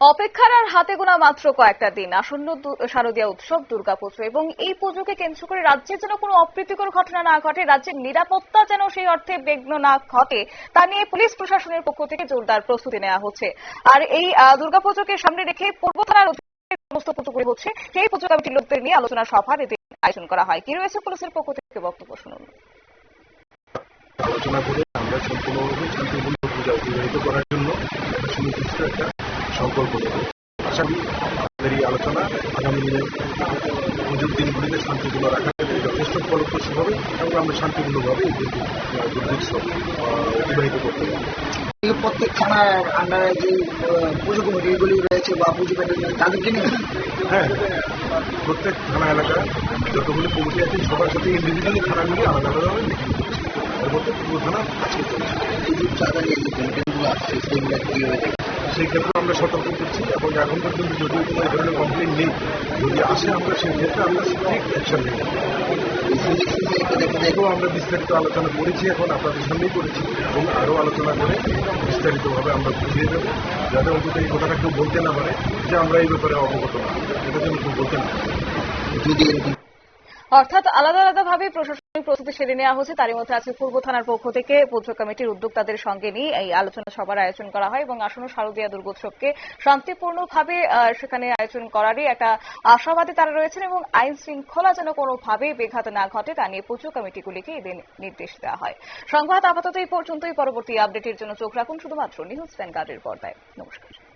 অপেক্ষার আর হাতে গোনা মাত্র কয়েকটা দিন। আসন্ন শারদীয়া উৎসব, দুর্গাপুজো এবং এই পুজোকে কেন্দ্র করে রাজ্যে যেন কোনো অপ্রীতিকর ঘটনা না ঘটে, রাজ্যের নিরাপত্তা যেন সেই অর্থে বিঘ্ন না ঘটে, তা নিয়ে পুলিশ প্রশাসনের পক্ষ থেকে জোরদার প্রস্তুতি নেওয়া হচ্ছে। আর এই দুর্গাপুজোকে সামনে রেখে পূর্ব থানার সমস্ত পুজোগুলি হচ্ছে। সেই পুজো কমিটির লোকদের নিয়ে আলোচনা সভার এদিন আয়োজন করা হয়। কি রয়েছে পুলিশের পক্ষ থেকে বক্তব্য শুনুন। আলোচনা করে আমরা সম্পূর্ণভাবে শান্তিপূর্ণ পূজা অতিবাহিত করার জন্য সুনির্দিষ্ট একটা সংকল্প নেব আশা করি আমাদের এই আলোচনা আগামী দিনে পুজোর দিনগুলিতে শান্তিপূর্ণ ক্ষেত্রে যথেষ্ট ফলপ্রসূ হবে এবং আমরা শান্তিপূর্ণভাবে এই অতিবাহিত করতে প্রত্যেক থানার আন্ডারে যে পুজো কমিটিগুলি রয়েছে বা পুজো প্যান্ডেল তাদেরকে নিয়ে হ্যাঁ প্রত্যেক থানা এলাকা যতগুলি কমিটি আছে সবার সাথে ইন্ডিভিজুয়ালি থানা মিলে আলাদা আলাদাভাবে মিটিং করছি এর মধ্যে পূর্ব থানা আজকে চলছে। এই যে সরকারি যে আসছে সেগুলো কি হয়েছে? সেই ক্ষেত্রে আমরা সতর্ক করছি এবং এখন পর্যন্ত যদিও কোনো ধরনের কমপ্লেন নেই, যদি আসে আমরা সেই ক্ষেত্রে আমরা স্ট্রিক্ট অ্যাকশন নেব। আমরা বিস্তারিত আলোচনা করেছি এখন, আপনাদের সামনেই করেছি এবং আরও আলোচনা করে বিস্তারিতভাবে আমরা বুঝিয়ে দেবো, যাতে অন্তত এই কথাটা কেউ বলতে না পারে যে আমরা এই ব্যাপারে অবগত না। এটা যেন কেউ বলতে না যদি অর্থাৎ আলাদা আলাদা ভাবে প্রশাসনিক প্রস্তুতি সেরে নেওয়া হচ্ছে তারই মধ্যে আজকে পূর্ব থানার পক্ষ থেকে পুজো কমিটির উদ্যোক্তাদের সঙ্গে নিয়ে এই আলোচনা সভার আয়োজন করা হয় এবং আসন্ন শারদীয়া দুর্গোৎসবকে শান্তিপূর্ণভাবে সেখানে আয়োজন করারই একটা আশাবাদী তারা রয়েছেন এবং আইন শৃঙ্খলা যেন কোনোভাবেই বেঘাত না ঘটে তা নিয়ে পুজো কমিটিগুলিকে এদিন নির্দেশ দেওয়া হয়। সংবাদ আপাতত এই পর্যন্তই। পরবর্তী আপডেটের জন্য চোখ রাখুন শুধুমাত্র নিউজ ভ্যানগার্ডের পর্দায়। নমস্কার।